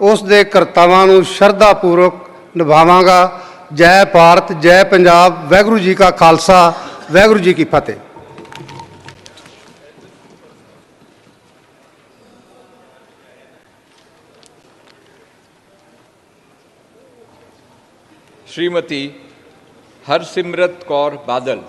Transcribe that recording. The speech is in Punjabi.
ਉਸ ਦੇ ਕਰਤੱਵਾਂ ਨੂੰ ਸ਼ਰਧਾ ਪੂਰਵਕ ਨਿਭਾਵਾਂਗਾ। ਜੈ ਭਾਰਤ, ਜੈ ਪੰਜਾਬ, ਵਾਹਿਗੁਰੂ ਜੀ ਕਾ ਖਾਲਸਾ, ਵਾਹਿਗੁਰੂ ਜੀ ਕੀ ਫਤਿਹ। ਸ਼੍ਰੀਮਤੀ ਹਰਸਿਮਰਤ ਕੌਰ ਬਾਦਲ